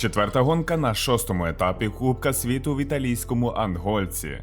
Четверта гонка на шостому етапі Кубка світу в італійському Ангольці.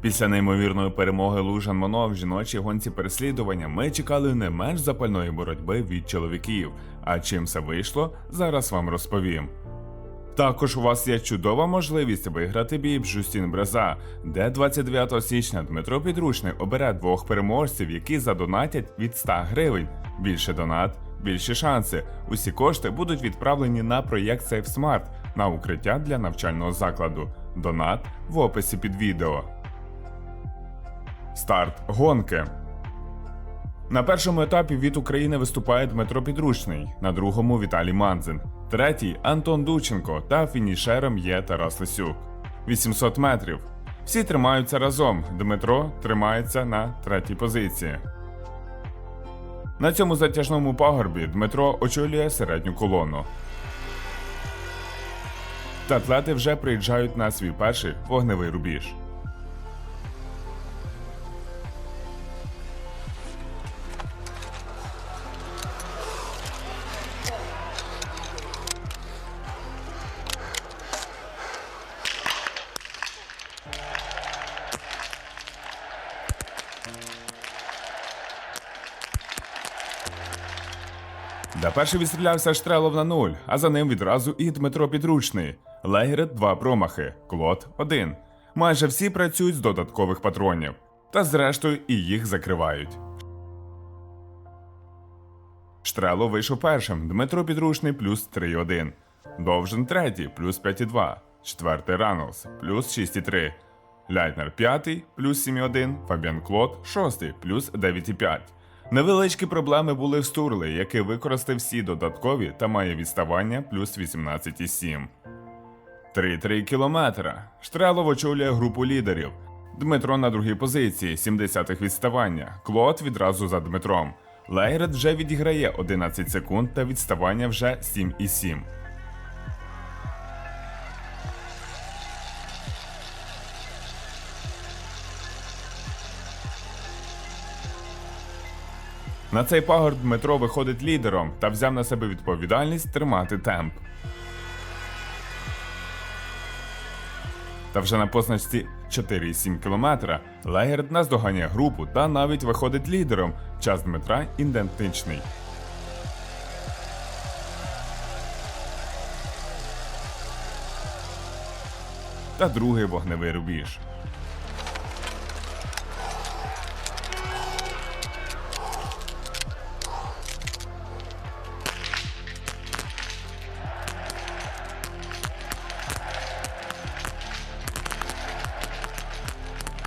Після неймовірної перемоги Лужан Моно в жіночій гонці переслідування ми чекали не менш запальної боротьби від чоловіків. А чим все вийшло, зараз вам розповім. Також у вас є чудова можливість виграти бій в Жустін Бреза, де 29 січня Дмитро Підручний обере двох переможців, які задонатять від 100 гривень. Більше донат, більші шанси. Усі кошти будуть відправлені на проєкт SafeSmart на укриття для навчального закладу. Донат в описі під відео. Старт гонки. На першому етапі від України виступає Дмитро Підручний, на другому Віталій Манзин, третій Антон Дученко та фінішером є Тарас Лисюк. 800 метрів. Всі тримаються разом. Дмитро тримається на третій позиції. На цьому затяжному пагорбі Дмитро очолює середню колону. Та атлети вже приїжджають на свій перший вогневий рубіж. Де перший відстрілявся Штрелов на нуль, а за ним відразу і Дмитро Підручний. Легерет два промахи, Клод один. Майже всі працюють з додаткових патронів. Та зрештою і їх закривають. Штрело вийшов першим, Дмитро Підручний плюс 3,1. Довжин третій, плюс 5,2. Четвертий Ранулс, плюс 6,3. Лятнер п'ятий, плюс 7,1. Фабіан Клод шостий, плюс 9,5. Невеличкі проблеми були в Стурли, який використав всі додаткові та має відставання плюс 18,7. 3-3 кілометра. Штрелов очолює групу лідерів. Дмитро на другій позиції, 70-х відставання. Клод відразу за Дмитром. Лейред вже відіграє 11 секунд та відставання вже 7,7. На цей пагорб Дмитро виходить лідером та взяв на себе відповідальність тримати темп. Та вже на позначці 4,7 км Легерд наздоганяє групу та навіть виходить лідером. Час Дмитра ідентичний. Та другий вогневий рубіж.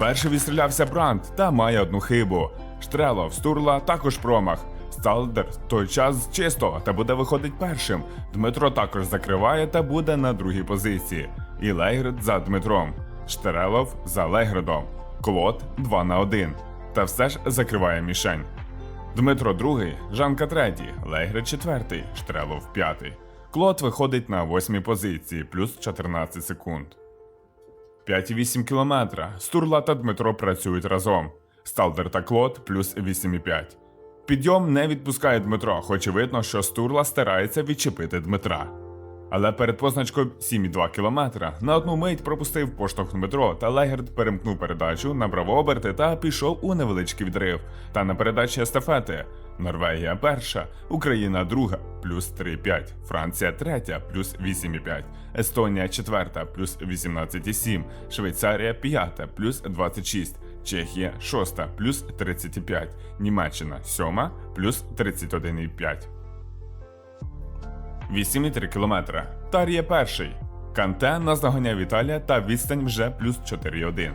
Перший відстрілявся Бранд та має одну хибу. Штрелов, Стурла також промах. Сталдер той час чисто та буде виходить першим. Дмитро також закриває та буде на другій позиції. І Лейгрид за Дмитром. Штрелов за Лейгридом. Клод 2 на 1. Та все ж закриває мішень. Дмитро другий, Жанка третій, Лейгрид четвертий, Штрелов п'ятий. Клод виходить на восьмій позиції, плюс 14 секунд. 5,8 кілометра. Стурла та Дмитро працюють разом. Сталдер та Клод плюс 8,5. Підйом не відпускає Дмитро, хоч і видно, що Стурла старається відчепити Дмитра. Але перед позначкою 7,2 кілометра на одну мить пропустив поштовх Дмитро, та Легерд перемкнув передачу, набрав оберти та пішов у невеличкий відрив. Та на передачі естафети Норвегія перша, Україна друга, плюс 3,5, Франція третя, плюс 8,5, Естонія четверта, плюс 18,7, Швейцарія п'ята, плюс 26, Чехія шоста, плюс 35, Німеччина сьома, плюс 31,5. 8,3 кілометра. Тар'є перший. Канте наздоганяє Віталія та відстань вже плюс 4,1.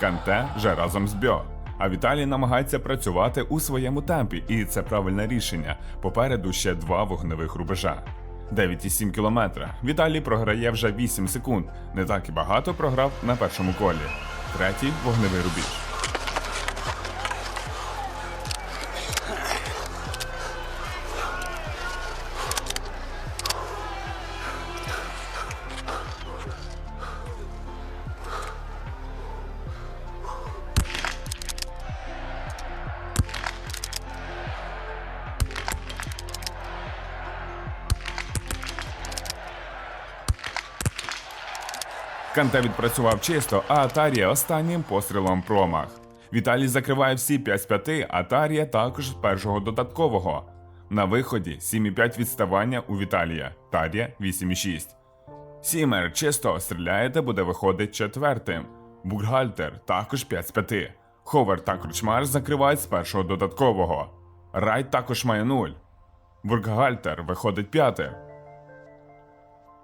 Канте вже разом з Бьо. А Віталій намагається працювати у своєму темпі, і це правильне рішення. Попереду ще два вогневих рубежа. 9,7 кілометра. Віталій програє вже 8 секунд. Не так і багато програв на першому колі. Третій вогневий рубіж. Канте відпрацював чисто, а Атарія останнім пострілом промах. Віталій закриває всі 5 з 5, Атарія також з першого додаткового. На виході 7,5 відставання у Віталія, Тарія 8,6. Сімер чисто стріляє та буде виходить четвертим. Бургальтер також 5 з 5. Ховер та Кручмар закривають з першого додаткового. Райт також має 0. Бургальтер виходить п'ятим.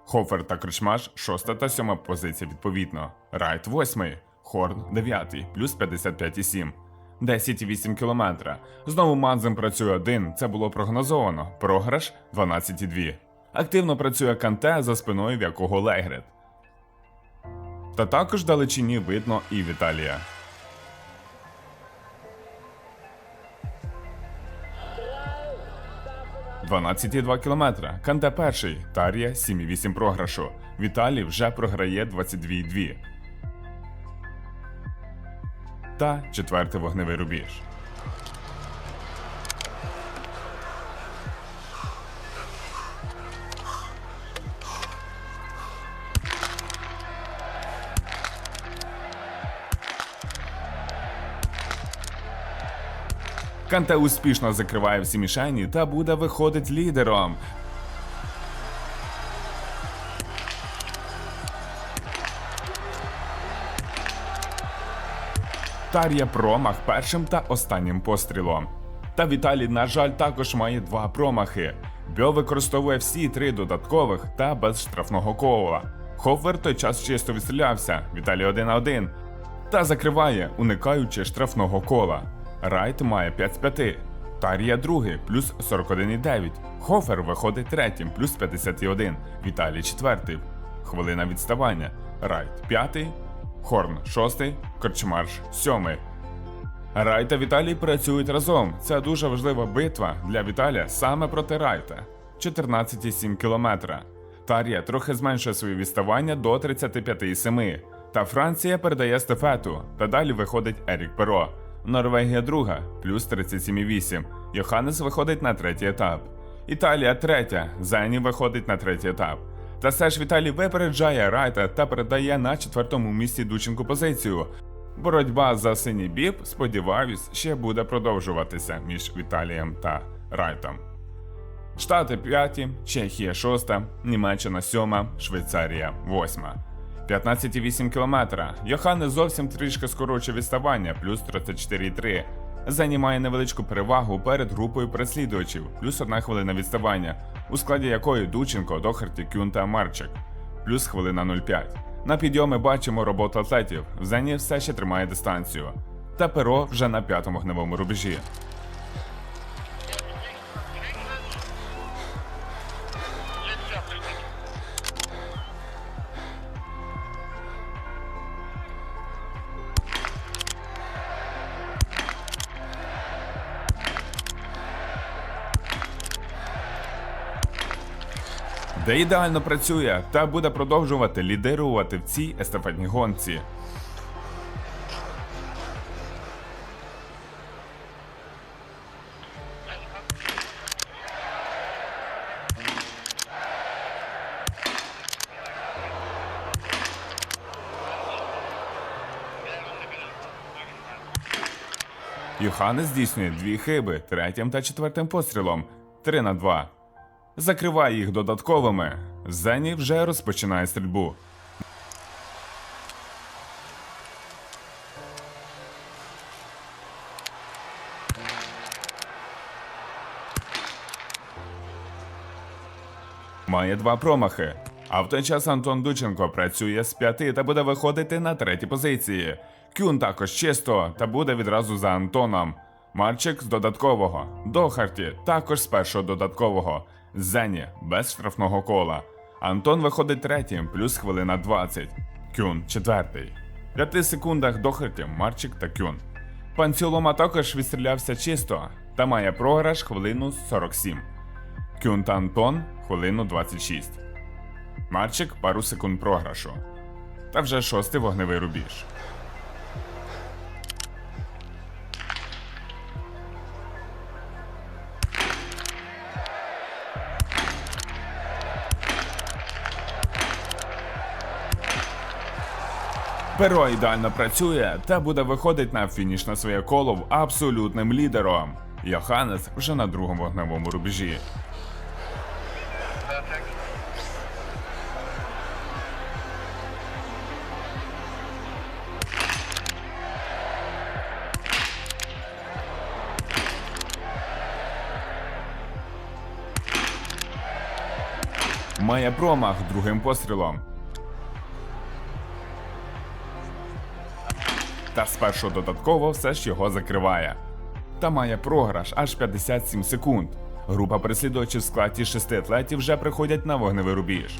Хофер та Кричмаш шоста та сьома позиція відповідно. Райт восьмий, Хорн дев'ятий, плюс 55,7. 10,8 кілометра. Знову Манзем працює один, це було прогнозовано. Програш 12,2. Активно працює Канте за спиною в якого Легрет. Та також далечині видно і Віталія. – 12,2 кілометра. Канте перший, Тарія 7,8 програшу. Віталій вже програє 22,2. Та четвертий вогневий рубіж. Канте успішно закриває всі мішені та буде виходить лідером. Тар'я промах першим та останнім пострілом. Та Віталій, на жаль, також має два промахи. Бьо використовує всі три додаткових та без штрафного кола. Хофер той час чисто відстрілявся, Віталій 1 на 1. Та закриває, уникаючи штрафного кола. Райт має 5 з 5. Тарія другий, плюс 41,9. Хофер виходить третім, плюс 51. Віталій четвертий. Хвилина відставання. Райт п'ятий. Хорн шостий. Корчмарш сьомий. Рай та Віталій працюють разом. Це дуже важлива битва для Віталія саме проти Райта. 14,7 кілометра. Тарія трохи зменшує своє відставання до 35,7. Та Франція передає стефету. Та далі виходить Ерік Перо. Норвегія друга, плюс 37,8. Йоханнес виходить на третій етап. Італія третя. Зені виходить на третій етап. Та все ж Віталій випереджає Райта та передає на четвертому місці Дученку позицію. Боротьба за синій біб, сподіваюсь, ще буде продовжуватися між Віталієм та Райтом. Штати 5, Чехія 6, Німеччина 7, Швейцарія 8. 15,8 км. Йоханнес зовсім трішки скорочує відставання, плюс 34,3. Займає невеличку перевагу перед групою переслідувачів, плюс одна хвилина відставання, у складі якої Дученко, Дохарті, Кюн та Марчик, плюс хвилина 0,5. На підйоми бачимо роботу атлетів. Зені все ще тримає дистанцію. Та перо вже на п'ятому гневому рубежі. Де ідеально працює та буде продовжувати лідирувати в цій естафетній гонці. Йоханнес здійснює дві хиби третім та четвертим пострілом 3 на 2. Закриває їх додатковими. Зені вже розпочинає стрільбу. Має два промахи. А в той час Антон Дученко працює з п'яти та буде виходити на третій позиції. Кюн також чисто та буде відразу за Антоном. Марчик з додаткового. Дохарті також з першого додаткового. Зені без штрафного кола. Антон виходить третім, плюс хвилина 20. Кюн четвертий. В п'яти секундах Дохарті, Марчик та Кюн. Панцюлома також відстрілявся чисто та має програш хвилину 47. Кюн та Антон хвилину 26. Марчик пару секунд програшу. Та вже шостий вогневий рубіж. Перо ідеально працює та буде виходить на фінішне своє коло абсолютним лідером. Йоханнес вже на другому вогневому рубежі. Має промах другим пострілом. Та спершу додатково все ж його закриває. Та має програш аж 57 секунд. Група переслідувачів в складі шести атлетів вже приходять на вогневий рубіж.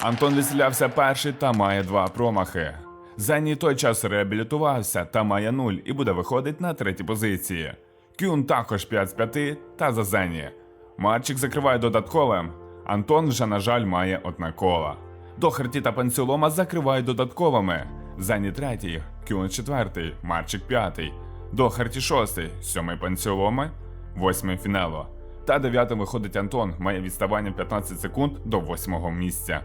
Антон відстрілявся перший та має два промахи. Зені той час реабілітувався та має нуль і буде виходить на третій позиції. Кюн також 5 з 5 та за Зені. Марчик закриває додатковим. Антон вже, на жаль, має одне коло. Дохерті та Пенсілома закривають додатковими. Зені третій, Кюн четвертий, Марчик п'ятий. Дохерті шостий, сьомий Пенсіломи, восьмий Фінело. Та дев'ятим виходить Антон, має відставання 15 секунд до восьмого місця.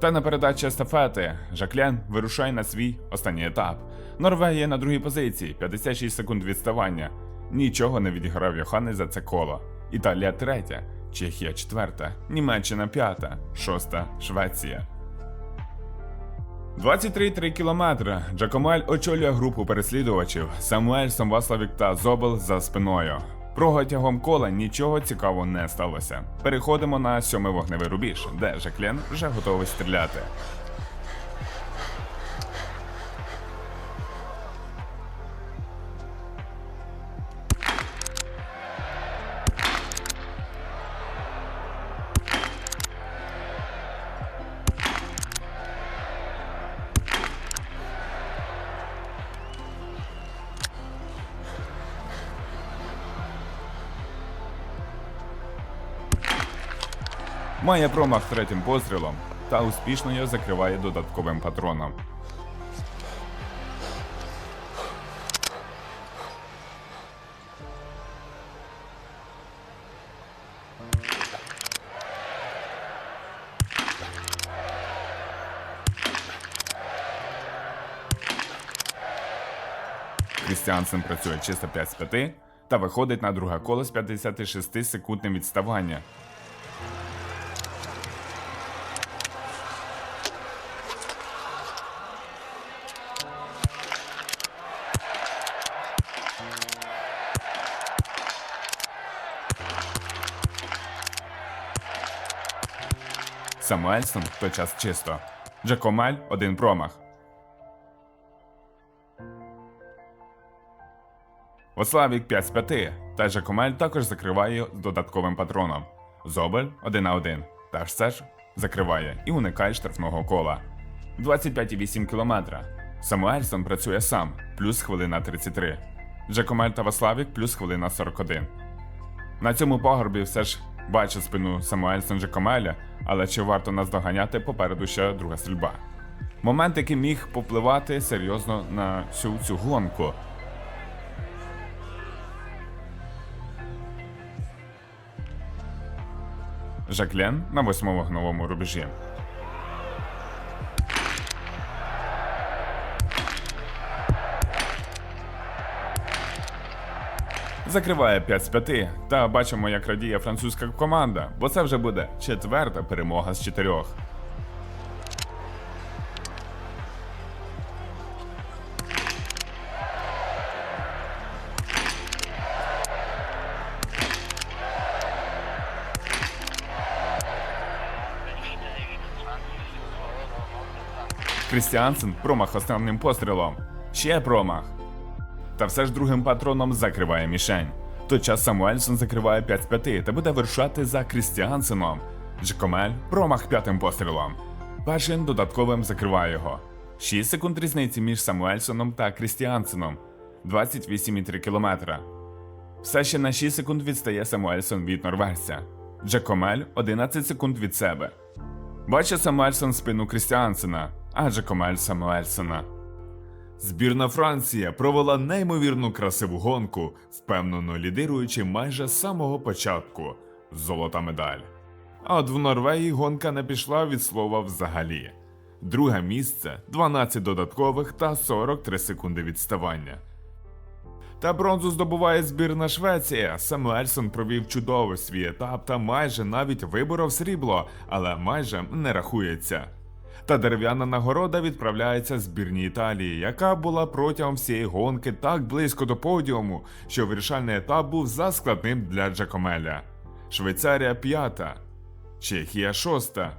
Та на передачі естафети Жаклен вирушає на свій останній етап. Норвегія на другій позиції, 56 секунд відставання. Нічого не відіграв Йоханнес за це коло. Італія третя, Чехія четверта, Німеччина п'ята, шоста Швеція. 23,3 кілометри. Джакомель очолює групу переслідувачів. Самуельсон, Ваславік та Зобел за спиною. Протягом кола нічого цікавого не сталося. Переходимо на сьомий вогневий рубіж, де Жаклен вже готовий стріляти. Має промах третім пострілом та успішно його закриває додатковим патроном. Крістіансен працює чисто 5 з 5 та виходить на друге коло з 56 секундним відставання. Самуельсон в той час чисто. Джакомель один промах. Ославік 5 з 5, та Жакомель також закриває додатковим патроном. Зобель 1 на 1. Та ж все ж закриває і уникає штрафного кола. 25,8 км. Самуельсон працює сам, плюс хвилина 33. Джакомель та Ваславік плюс хвилина 41. На цьому пагорбі все ж бачить спину Самуельсен Жекомеля, але чи варто нас доганяти попереду ще друга стрільба. Момент, який міг попливати серйозно на всю цю гонку. Жаклен на восьмому вогновому рубежі. Закриває 5 з 5, та бачимо, як радіє французька команда, бо це вже буде четверта перемога з чотирьох. Крістіансен промах основним пострілом. Ще промах. Та все ж другим патроном закриває мішень. В той час Самуельсон закриває 5 з 5 та буде вирушати за Крістіансеном. Джекомель промах п'ятим пострілом. Першим додатковим закриває його. 6 секунд різниці між Самуельсоном та Крістіансеном 28,3 км. Все ще на 6 секунд відстає Самуельсон від норвежця. Джекомель 11 секунд від себе. Бачить Самуельсон спину Крістіансена, а Джекомель Самуельсона. Збірна Франція провела неймовірну красиву гонку, впевнено лідируючи майже з самого початку золота медаль. А от в Норвегії гонка не пішла від слова взагалі. Друге місце 12 додаткових та 43 секунди відставання. Та бронзу здобуває збірна Швеція. Самуельсон провів чудовий свій етап та майже навіть виборов срібло, але майже не рахується. Та дерев'яна нагорода відправляється збірній Італії, яка була протягом всієї гонки так близько до подіуму, що вирішальний етап був заскладним для Джакомеля. Швейцарія п'ята, Чехія шоста,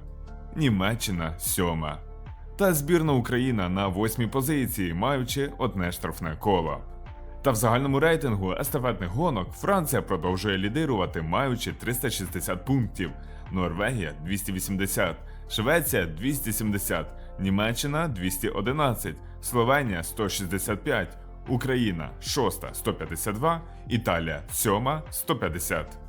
Німеччина сьома. Та збірна Україна на восьмій позиції, маючи одне штрафне коло. Та в загальному рейтингу естафетних гонок Франція продовжує лідирувати, маючи 360 пунктів, Норвегія 280, Швеція 270, Німеччина 211, Словенія 165, Україна 6 152, Італія 7 150.